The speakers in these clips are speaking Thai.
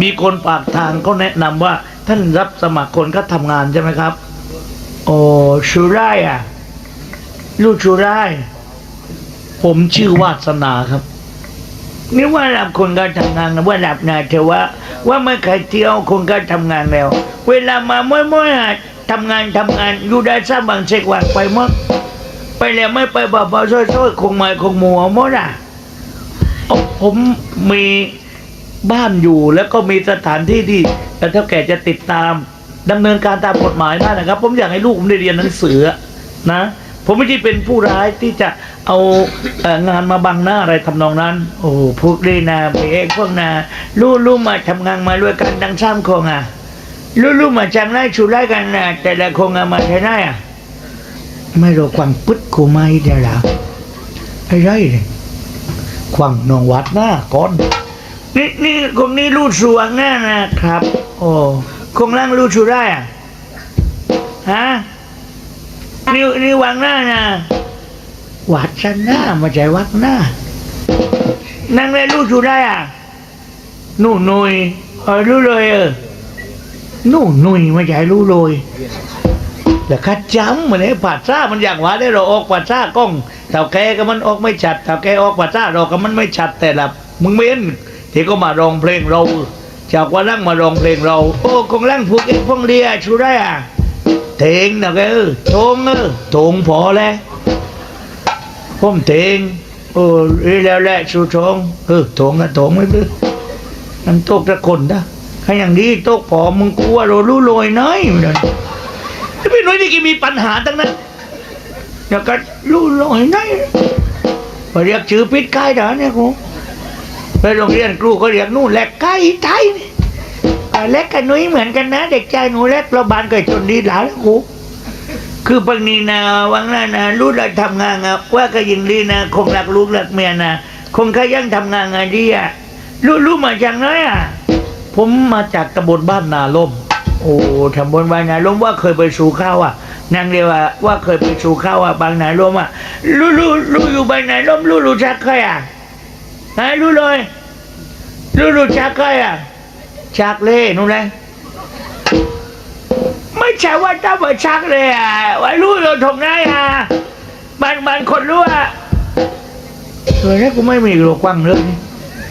มีคนปากทางเขาแนะนำว่า ท่านรับสมัครคนก็ทำงานใช่ไหมครับ โอ้ชูไร่ายอะ ลูกชูไร่ายผมชื่อวาสนาครับนี่ว่ารับคนก็ทำงานนะว่ารับนาเทว่าว่าไม่เคยเที่ยวคนก็ทำงานแล้ว เวลามาม้อยๆอะทำงานทำงานอยู่ได้สร้างบางเสกว่างไปหมดไปแล้วไม่ไปบ่บ่ช่วยๆคงไม่คงมัวหมดอะเอาผมมี บ้านอยู่แล้วก็มีสถานที่ที่แต่เท่าแก่จะติดตามดำเนินการตามกฎหมายได้นะครับ ผมอยากให้ลูกผมได้เรียนหนังสือนะ ผมไม่ใช่เป็นผู้ร้ายที่จะเอาเอ่องานมาบังหน้าอะไรทำนองนั้น โอ้พวกนี้นะไปเองพวกนาลู่ลู่มาทำงานมาด้วยกันดังซ้ำคงอะลู่ลู่มาจังไล่ชูไล่กันนะแต่ละคงอะมาใช่ไหมอะไม่รู้ควังปึ๊ดกูไม่ได้แล้วไอ้ไรเนี่ยควังนองวัดหน้าก่อน นี่นี่คงนี่รูดสวงหน้านะครับ โอ้คงล่างรูดชูได้อะฮะนี่นี่วางหน้านะวัดชันหน้ามาใจวัดหน้า นั่งได้รูดชูได้อะหนู่หนุยเออรู้เลยเออหนู่หนุยมาใจรู้เลยแต่คัดจำเหมือนไอ้ผัดซ่ามันอย่างว่าได้เราออกผัดซ่ากล้องเต่าแกก็มันออกไม่ชัดเต่าแกออกผัดซ่าเราก็มันไม่ชัดแต่ละมึงไม่เห็น ที่ก็มาร้องเพลงเรา จากว่านั่งมาร้องเพลงเรา โอ้คงนั่งผูกเอ็กพงเรียชูได้อะเทงนะแกเออโถงเออโถงพอแล้วผมเทงโอ้ยแล้วแหละชูโถงเออโถงนะโถงไม่เบื่อมันตกตะคนนะใครอย่างนี้ตกพอมึงกลัวเรารู้ลอยน้อยเหมือนกันไอ้พี่น้อยนี่แกมีปัญหาตั้งนั้นอยากจะรู้ลอยไหนมาเรียกชื่อปิดใกล้เด้อเนี่ยกู ไปโรงเรียนครูก็เรียกนู่นแหลกใกล้ไทยนี่เล็กกับนุ้ยเหมือนกันนะ เด็กชายหนูเล็กเราบานเกิดจนดีหลานกูคือปังนีนะวังนานะรู้เราทำงานอะว่าก็ยิงดีนะคงรักลูกรักเมียนะคงขยันทำงานงานดีอะรู้รู้มาจากไหนอะผมมาจากตำบลบ้านนาล่ม โอ้ทำบนบางนาลมว่าเคยไปสู่ข้าวอะนางเรียกว่าว่าเคยไปสู่ข้าวอะบางนาลมอะรู้รู้รู้อยู่บ้างนาลมรู้รู้จักใครอะ ฮะรู้เลยรู้รู้จักใครอะชักเล่นู่นเลยไม่ใช่ว่าถ้าว่าชักเลยอะว่ารู้เราถงได้อะบางบางคนรู้อะเออนี่กูไม่มีโลกว้างเลย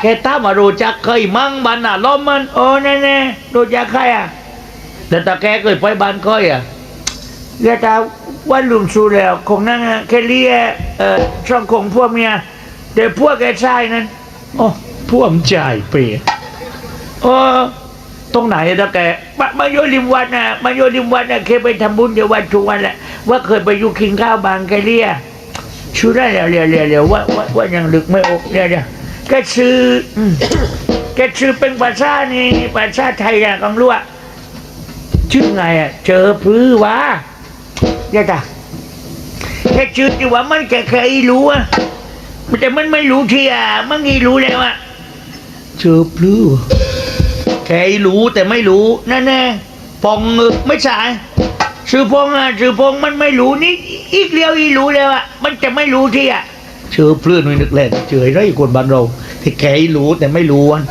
แกตามมารู้จักเคยมั่งบานนาลมมันโอ้แน่แน่รู้จักใครอะแต่ตาแกเคยไปบ้านก้อยอะเรียกตาว่าลุงชูแล้วคงนั่งแค่เลียเอ่อช่องคงพวกเมีย เดี๋ยวพวกแกชายนั้นโอ้พวกมนจ่ายเปรียโอ้ตรงไหนอะตาแกมามาโยริมวัดน่ะมาโยริมวัดน่ะเคยไปทำบุญเดี๋ยววันทุกวันแหละว่าเคยไปอยู่กินข้าวบางแกเลียชูได้แล้วเรียเรียเรียว่าว่าว่ายังลึกไม่อกเดี๋ยเดี๋ยแกชื่อแกชื่อเป็นภาษานี่ภาษาไทยนะกังรู้อะชื่อไงอะเจอพื้อวะเดี๋ยจ้ะแค่ชื่อที่ว่ามันแค่เคยรู้อะ แต่มันไม่รู้ที่อะมันไม่รู้แล้วอะเจอพลื้อแค่รู้แต่ไม่รู้นั่นแน่ปองเออไม่ใช่ชื่อพงอะชื่อพงมันไม่รู้นี่อีกเดียวอีรู้แล้วอะมันจะไม่รู้ที่อะเจอพลื้อหน่อยนึกแหละเจอไรคนบ้านเราที่แค่รู้แต่ไม่รู้อะ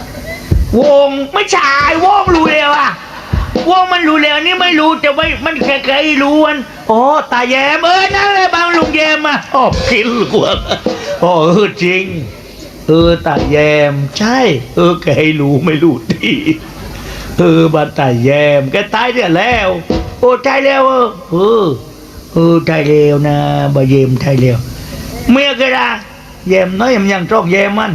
วงไม่ใช่วงรู้แล้วอะว่ามันรู้แล้วนี่ไม่รู้แต่ว่ามันแค่เคยรู้อันอ๋อตาแยมเออนั่นแหละบางลุงแยมอะชอบกินกว่า อ๋อเออจริง เออตาแยม ใช่ เออแกให้รู้ไม่รู้ดีเออบานตาแยมแกตายเนี่ยแล้ว โอ้ตายแล้วเออเออเออตายแล้วนะบาเยมตายแล้วเมียก็ได้แยมน้อยมันยังจ้องแยมมัน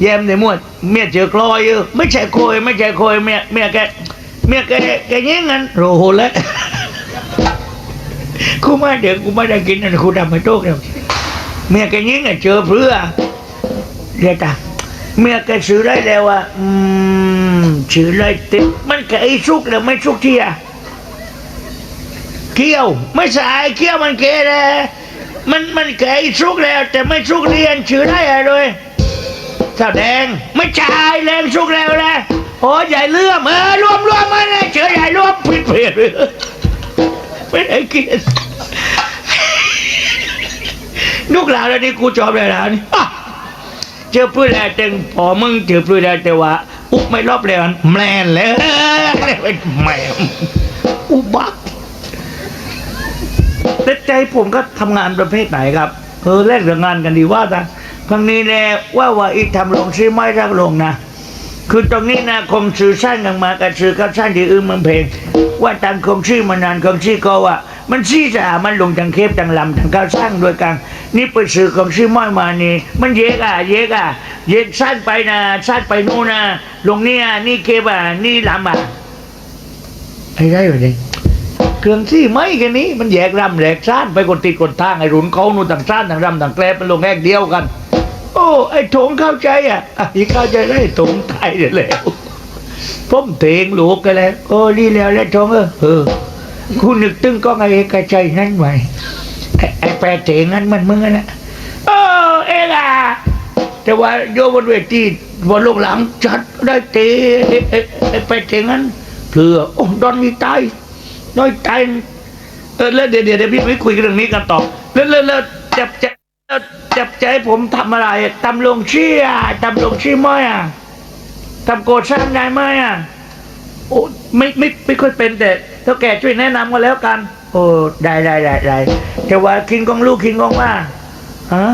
แยมในมวดเมียเจอคลอยเออไม่ใช่โคยไม่ใช่โคยเมียเมียแกเมียแกแกย่งกันโรโหแล้วกูมาเดี๋ยวกูไม่ได้กินนั่นกูทำให้โต๊ะแล้ว เมียแกแย่งกันเจอเพื่อเรียกตาเมียแกซื้อได้แล้วอะอืมซื้อได้ติดมันแกไอ้ชุกแล้วไม่ชุกเที่อะเกี้ยว ไม่ใช่เกี้ยวมันแกเลยมันมันแกไอ้ชุกแล้ว แต่ไม่ชุกเรียนซื้อได้อะไรเลยเจ้าแดงไม่จ่ายแรงชุกแล้วนะโอ้ใหญ่เลื่อมเออรวมรวมมาเลยเฉยใหญ่รวมผิดเพี้ยนไม่ได้กิน ลูกหลานแล้วนี่กูจอบเลยหลานอ่เจอพื้นแล้วเต็งพอมึงเจอพื้นแลแต่ว่า อุกไม่รอบเลยมันแมนเลยเป็นแมมอุบักแต่ใจผมก็ทำงานประเภทไหนครับเออแลกเรื่องงานกันดีว่าแต่ครั้งนี้แน่ว่าว่าอีกทำลงซื้อไม่รักลงนะคือตรงนี้นะคงสื่อสร้างกันมากับสื่อกับสร้างที่อื่นเมืองเพลง ว่าตามคงชื่อมานานคงชื่อก็ว่า มันชี้จะมันลงจังเคบจังลำจังก้าวสร้างด้วยกันนี่เปิดสื่อของชื่อม้อยมานี่มันเยกอะเยกอะเยกสั้นไปนะสั้นไปนู่นนะลงเนี่ยนี่เคบอะนี่ลำอะไอ้ได้ไหมเนี่ยเครื่องที่ไม่กันนี้ มันแยกรำแหลกสั้นไปกดติดกดทางไอ้รุนเขานู่นต่างสั้นต่างรำต่างแกลบมันลงแอกเดียวกัน โอ้ไอ้ถงเข้าใจอะอีเข้าใจได้ถงตายเดี๋ยวแล้วผมเตงลูกกันแล้วโอ้ดีแล้วแล้วทองเออ เออคุณนึกตึงก็ไงกระใจนั้นไว้ไอ้ไอ้แปรเตงนั้นมันมึงอะนะเออเองอะแต่ว่าโยบนเวทีบนลงหลังจัดได้เตะไอ้ไอ้ไอ้แปรเตงนั้นเพื่อโอ้ดอนมีตายน้อยตายเออแล้วเดี๋ยวเดี๋ยวเดี๋ยวพี่ไม่คุยเรื่องนี้กันต่อแล้วแล้วแล้วจับจับจับใจผมทำอะไรทำลงชี้อะทำลงชี้ม้อยอะทำโกรธสร้างได้ไหมอะโอ้ไม่ไม่ไม่ค่อยเป็นแต่ เท่าแก่ช่วยแนะนำกันแล้วกัน โอ้ได้ได้ได้ได้แต่ว่าคิงกองลูกคิงกองว่าฮะ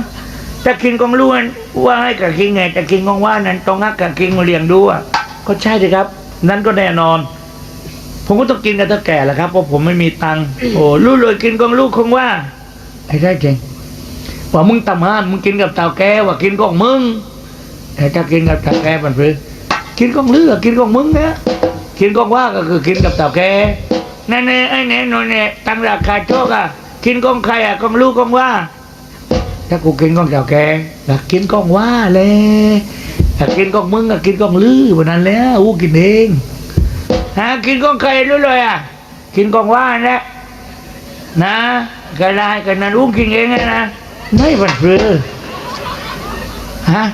ถ้าคิงกองลูกนั้นว่าให้กับคิงไงแต่คิงกองว่านั้นต้องฮักกับคิงมาเลี้ยงดูอะก็ใช่สิครับ นั่นก็แน่นอน ผมก็ต้องกินกับเท่าแก่แหละครับเพราะผมไม่มีตังค์โอ้รู้เลยกินกองลูกคงว่าไอ้ได้จริงว่ามึงตำห้านมึงกินกับเต่าแกว่ากินกองมึงแต่ถ้ากินกับตาแกมันคือกินของเลือกินของมึงเนี่ยกินของว่าก็คือกินกับตาแก แน่ๆไอ้แน่นนเนี่ยตั้งราคาโชคอะกินของใครอะของลูกของว่า ถ้ากูกินของเจ้าแกก็กินของว่าเลยถ้ากินของมึงก็กินของลื้อวันนั้นแล้วอู้กินเองฮะกินของใครรู้เลยอะกินของว่าแหละนะก็ได้ก็นั้นอู้กินเองไงนะไม่บันเฟือฮะ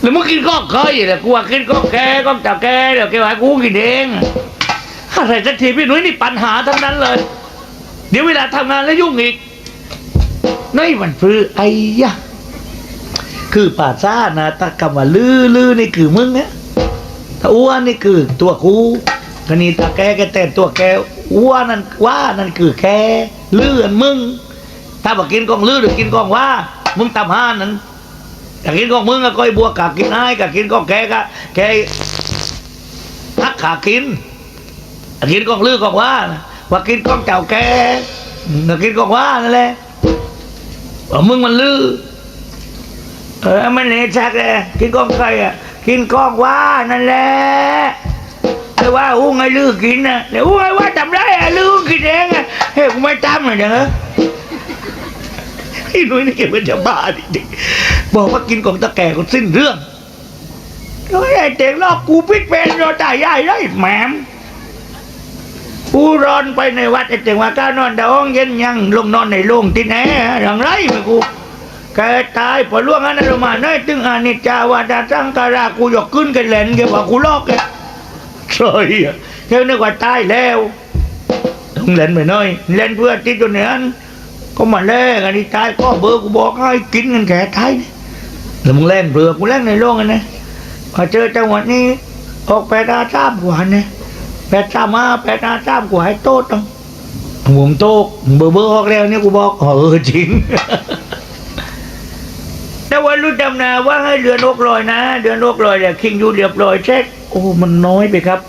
แล้วมึงกินก็เคยแหละกูว่ากินก็แกก็จับแกเดี๋ยวแกว่ากูกินเอง อะไรสักทีพี่หนุ่ยนี่ปัญหาทั้งนั้นเลย เดี๋ยวเวลาทำงานแล้วยุ่งอีกในวันพฤไอ้ยะคือป่าซ่านะถ้าคำว่าลือลือนี่คือมึงเนี่ยถ้าอ้วนนี่คือตัวกูกรณีตาแกแกแต่ตัวแกอ้วนนั่นว่านั่นคือแกลืออันมึง ถ้าบอกกินกองลือหรือกินกองว่า มึงตำห้านั้นอยากกินของมึงก็ก้อยบัวกะกินไอ้กะกินของแกกะแกฮักขากิน กินของลือของว่านะว่ากินของเจ้าแกอยากกินของว่านั่นแหละมึงมันลือเออมันเนชักเลยกินของใครอะกินของว่านั่นแหละแต่ว่าอู้ไงลือกินนะแต่อู้ไงว่าทำไรอะลือกินเองอะเฮ้ยกูไม่ทำเลยเนอะไอ้นุ้ยนี่แกเป็นจะบ้าจริงๆบอกว่ากินของตะแก่ก็สิ้นเรื่องโอ้ยไอ้เด็กลอกกูพิษเป็นเราตายใหญ่ได้แหมม กูรอนไปในวัดไอ้เจ๋งว่าก้านอนดองเย็นยังลงนอนในโรงที่ไหนอย่างไรไม่กูแกตายพอล่วงอันนั้นลงมาเน้อยตึงอานิจจาวาดาสังการากูยกขึ้นกันเล่นแกว่ากูลอกแกใช่อะแกนึกว่าตายแล้วต้องเล่นไปหน่อย เล่นเพื่อที่ตัวเนี้ยก็มาแลกอันนี้ตายก็เบอร์กูบอกให้กินกันแก่ตายนี่แล้วมึงเล่นเบื่อกูเล่นในโลกกันนะพอเจอจังหวะนี้ออกแปดาจ้ามกว่าเนี่ย แปดจ้ามมาแปดอาจ้ามกว่าให้โต๊ดต้องผมโต๊กเบอร์เบอร์ออกแล้วเนี่ยกูบอกเออจริงแต่ว่ารู้จำนะว่าให้เดือนนกลอยนะเดือนนกลอยเนี่ยคิงอยู่เรียบร้อยเช็คโอ้มันน้อยไปครับ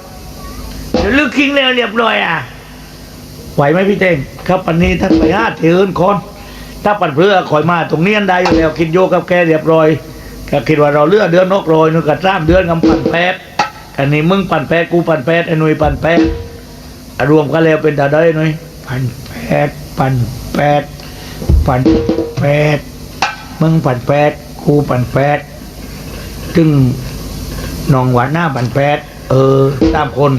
เดี๋ยวลึกคิงแล้วเรียบร้อยอะไหวไหมพี่เต้งครับปันนี้ท่านไปห้าเถือนคนถ้าปันเพื่อคอยมาตรงเนี้ยได้อยู่แล้วคิดโยกับแกเรียบร้อยก็คิดว่าเราเลือกเดือนนกโรยนึกกระซ้ำเดือนกำปั่นแปด อันนี้มึงปั่นแปดกูปั่นแปดไอ้หนุ่ยปั่นแปดรวมกันแล้วเป็นตาได้หนุ่ยปั่นแปดปั่นแปดปั่นแปดมึงปั่นแปดกูปั่นแปดจึงนองหวานหน้าปั่นแปดเออตามคน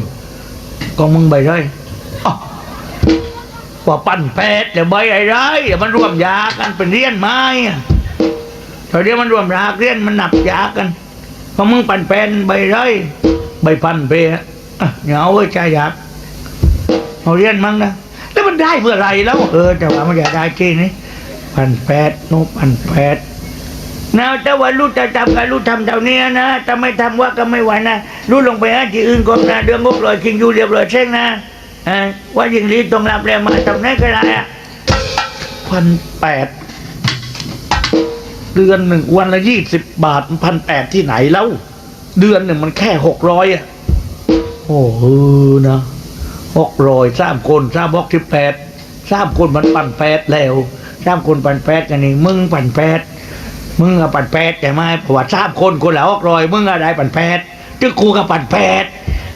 ก็มึงไปเลยอ้ว่าปั้นแปดเดี๋ยวใบไอ้ไรเดี๋ยวมันรวมยากันเป็นเรียนไม้อะเดี๋ยวมันรวมรากเรียนมันหนับยากันพอมึงปั้นแปนใบไร ใบปั้นเปอะอะเหงาเว้ใจอยากเอาเรียนมั้งนะแล้วมันได้เพื่ออะไรแล้ว เออแต่ว่ามันอยากได้ที่นี่ปั้นแปดโน้ปั้นแปดนะแต่ว่าลูกจะทำกับลูกทำเท่านี้นะถ้าไม่ทำว่าก็ไม่ไหวนะลูกลงไปหาที่อื่นก่อนะเดือนงบลอยคิงอยู่เรียบร้อยเช่งนะอ่าว่ายิงลีต้องรับแล้วมาทำไหนก็ได้อะพันแปดเดือนหนึ่งวันละยี่สิบบาทพันแปดที่ไหนแล้ว เดือนหนึ่งมันแค่หกร้อยอะ โอ้โหนะหกร้อยสามคนสามบกสิบแปดสามคนมันปั่นแปดแล้วสามคนปั่นแปดกันนี่มึงปั่นแปดมึงอะปั่นแปดใช่ไหมเพราะว่าสามคนคนละหกร้อยมึงอะได้ปั่นแปดจึงกูกับปั่นแปด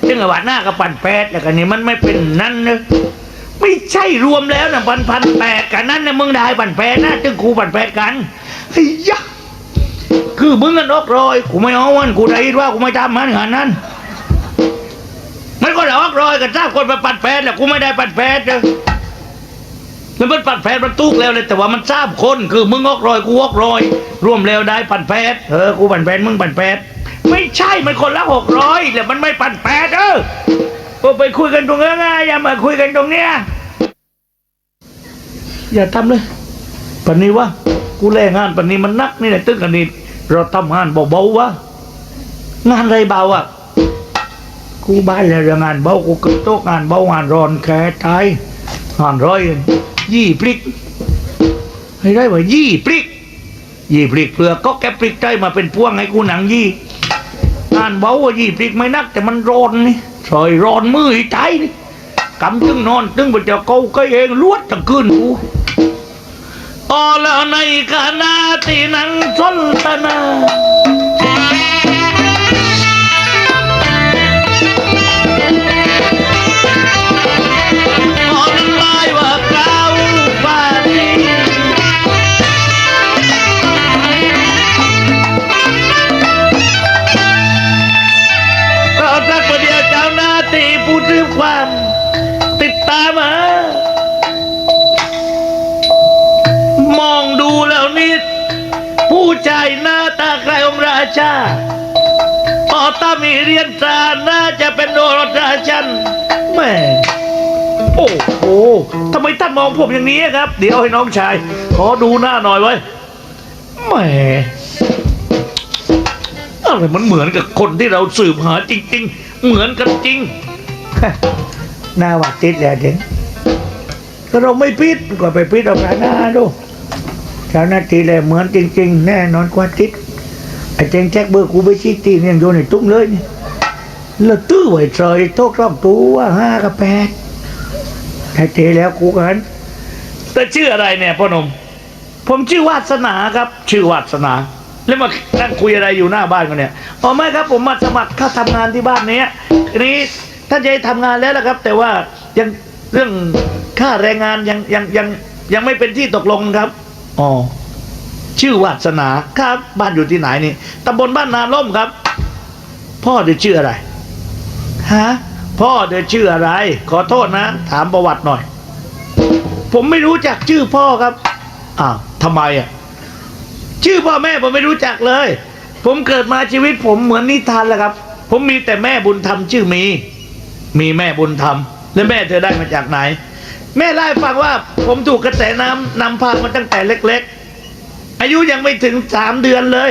จึงกับว่าหน้ากับปั่นแปดแล้วกันนี่มันไม่เป็นนั่นนะไม่ใช่รวมแล้วนะพันพันแปดกันนั่นนะมึงได้ปั่นแปดนะจึงกูปั่นแปดกันไอ้ยะ คือมึงกันหกร้อยกูไม่เอาวันกูได้ว่ากูไม่ทำมันขนาดนั้น มันก็หลอกรอยกันทราบคนมาปัดแฟนแหละกูไม่ได้ปัดแฟนเลยแล้วมันปัดแฟนมันตุกแล้วเลยแต่ว่ามันทราบคนคือมึงออกรอยกูออกรอย รวมแล้วได้ปัดแฟนเออกูปัดแฟนมึงปัดแฟนไม่ใช่มันคนละหกร้อยแต่มันไม่ปัดแฟนเออไปคุยกันตรงนี้ง่ายอย่ามาคุยกันตรงเนี้ยอย่าทำเลยปันนี้วะกูแลงงานปันนี้มันนักนี่แหละตึกอันนี้ เราทำงานเบาๆวะงานอะไรเบาอะกูบ้านแล้วงานเบากูเกิดโต๊ะงานเบางานร้อนแค่ตายงานร้อยยี่ปลิกให้ได้ว่ายี่ปลิกยี่ปลิกเปลือกก็แกปลิกได้มาเป็นพวงให้กูหนังยี่งานเบาว่ายี่ปลิกไม่นัก แต่มันร้อนนี่ซอยร้อนมือใจนี่กำตึงนอน ตึงบนจะเกาก็เองลวดตะคืนกู ออแชาพอตามีเรียนตราน่าจะเป็นโดรดราชันแม่โอ้โหทำไมท่านมองผมอย่างนี้ครับ เดี๋ยวให้น้องชาย ขอดูหน้าหน่อยไว้แหมอะไรมันเหมือนกับคนที่เราสืบหาจริง ๆ เหมือนกันจริงหน้าวัดติดแล้วเด็กก็เราไม่ปิดก็ไปปิดเอาหน้าดูเจ้าหน้าทีเลยเหมือนจริง ๆ แน่นอนกว่าติด ไอ้เจงแจ็คเบอร์กูไปชี้ตีนยังโยนในตุ้มเลยนี่แล้วตื้อไว้เฉยโต๊ะรอบตัวห้ากับแปดถ้าเจแล้วกูกันแต่ชื่ออะไรเนี่ยพ่อหนุ่มผมชื่อวาสนาครับ ชื่อวาสนา แล้วมานั่งคุยอะไรอยู่หน้าบ้านกันเนี่ยอ๋อไม่ครับผมมาสมัครเข้าทำงานที่บ้านนี้ทีนี้ท่านจะให้ทำงานแล้วละครับ แต่ว่ายังเรื่องค่าแรงงานยังยังยังยังไม่เป็นที่ตกลงครับอ๋อ ชื่อวาสนาครับ บ้านอยู่ที่ไหนนี่ตำบลบ้านนาล่มครับ พ่อเดี๋ยวชื่ออะไรฮะพ่อเธอชื่ออะไร ขอโทษนะ ถามประวัติหน่อย ผมไม่รู้จักชื่อพ่อครับอ้าวทำไมอะชื่อพ่อแม่ผมไม่รู้จักเลย ผมเกิดมาชีวิตผมเหมือนนิทานแหละครับ ผมมีแต่แม่บุญธรรมชื่อมี มีแม่บุญธรรม แล้วแม่เธอได้มาจากไหน แม่เล่าให้ฟังว่า ผมถูกกระแสน้ำนำพามาตั้งแต่เล็ก ๆ อายุยังไม่ถึงสามเดือนเลย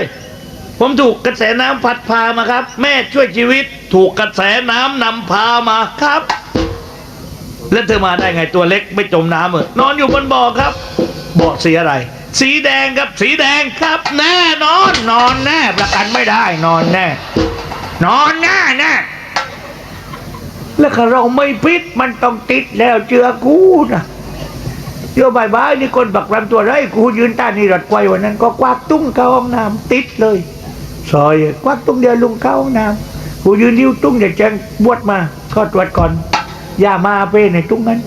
ผมถูกกระแสน้ำพัดพามาครับ แม่ช่วยชีวิต ถูกกระแสน้ำนำพามาครับ แล้วเธอมาได้ไงตัวเล็กไม่จมน้ำเหรอนอนอยู่บนบ่อครับบ่อสีอะไร สีแดงครับสีแดงครับ แน่นอน นอนแน่ ประกันไม่ได้นอนแน่ นอนแน่แน่แล้วเราไม่พิษมันต้องติดแล้วเจือกูนะ เจือบายบายนี่คนบักรำตัวไรกูยืนต้านนี่รถไกววันนั้น ก็ควักตุ้งเข้าห้องน้ำติดเลยซอยควักตุ้งเดียวลุงเข้าห้องน้ำกูยืนนิ้วตุ้งเดี๋ยวแจ้งบวชมาก็ตรวจก่อนอย่ามาเป้ในตุ้งนั้น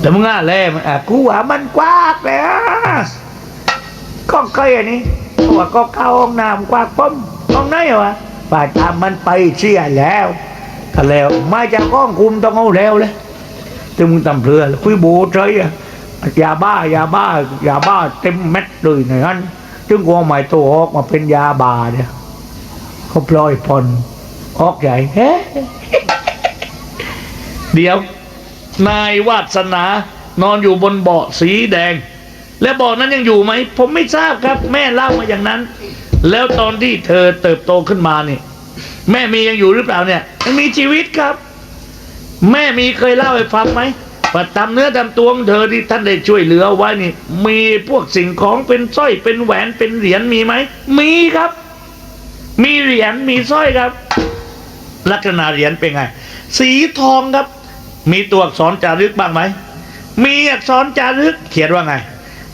แต่มึงอะแล่มันอะกูว่ามันกวากแล้วก็เคยอันนี้เพราะว่าก็เข้าห้องน้ำกวากป้อมห้องไหนวะป่าตามมันไปเสียแล้วก็แล้วมาจากห้องคุมต้องเอาแล้วเลยตึงมึงตำเรือคุ ยาบ้ายาบ้ายาบ้าเต็มเม็ดเลยในนั้นจึงกูเอาหมายตัวออกมาเป็นยาบาเนี่ยเขาปล่อยผ่อนออกใหญ่เฮ้เดี๋ยว นายวาสนา นอนอยู่บนเบาะสีแดง แล้วบ่อนั้นยังอยู่ไหม ผมไม่ทราบครับ แม่เล่ามาอย่างนั้น แล้วตอนที่เธอเติบโตขึ้นมานี่ แม่มียังอยู่หรือเปล่าเนี่ยยังมีชีวิตครับ แม่มีเคยเล่าให้ฟังไหม ว่าตามเนื้อตามตัวของเธอที่ท่านได้ช่วยเหลือไว้นี่ มีพวกสิ่งของเป็นสร้อยเป็นแหวนเป็นเหรียญมีไหม มีครับ มีเหรียญมีสร้อยครับ ลักษณะเหรียญเป็นไง สีทองครับ มีตัวอักษรจารึกบ้างไหม มีอักษรจารึกเขียนว่าไง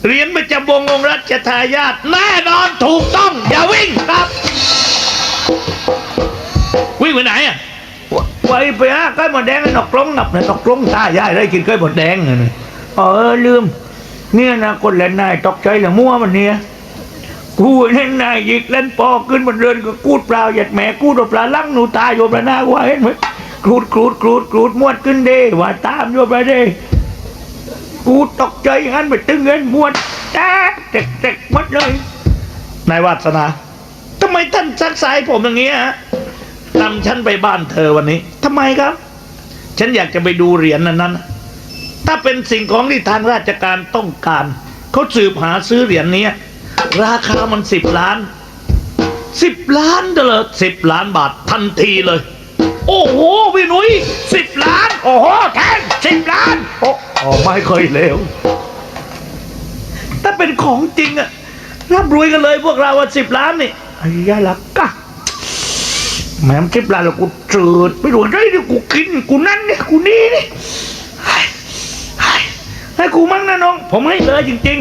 เหรียญประจำวงองค์รัชทายาทแน่นอนถูกต้อง อย่าวิ่งครับ วิ่งไปไหนอะ ไปไปฮะใกล้หมดแดงไอ้นกกรงนับนะนกกรงตายายได้กินใกล้หมดแดงเลยเออลืม เนี่ยนะคนเล่นนายตกใจเหรือมั่วมันเนี่ยกูเล่นนายยิกเล่นปอขึ้นบนเรือนก็กูดเปล่าหยัดแหม่กูดเปล่าลังหนูตายโยมละหน้าว่าเห็นไหมกรูดกรูดกรูดกรูดมวดขึ้นเด้ว่าตามโยมละเด้กูตกใจงนั้นไปตึงเงินมวดแจ๊กเจ็กเจ็กหมดเลยนายวาสนาทำไมท่านซักสายผมอย่างเงี้ยฮะ นำฉันไปบ้านเธอวันนี้ทำไมครับ ฉันอยากจะไปดูเหรียญนั้นนั้น ถ้าเป็นสิ่งของที่ทางราชการต้องการ เขาสืบหาซื้อเหรียญนี้ราคามันสิบล้านสิบล้านเด้อสิบล้านบาททันทีเลย โอ้โหพี่หนุ้ยสิบล้าน โอ้โหแทนสิบล้าน โอ้โอ้ไม่เคยเลวถ้าเป็นของจริงอะร่ำรวยกันเลยพวกเราว่าสิบล้านนี่ไอ้ยาลักกะ แม่มคลิปลาแล้วกูจืดไม่รู้อะไรเนี่ยกูกินกูนั่นเนี่ยกูนี่นี่ให้ให้ให้กูมั่งนะน้อง ผมให้เลยจริง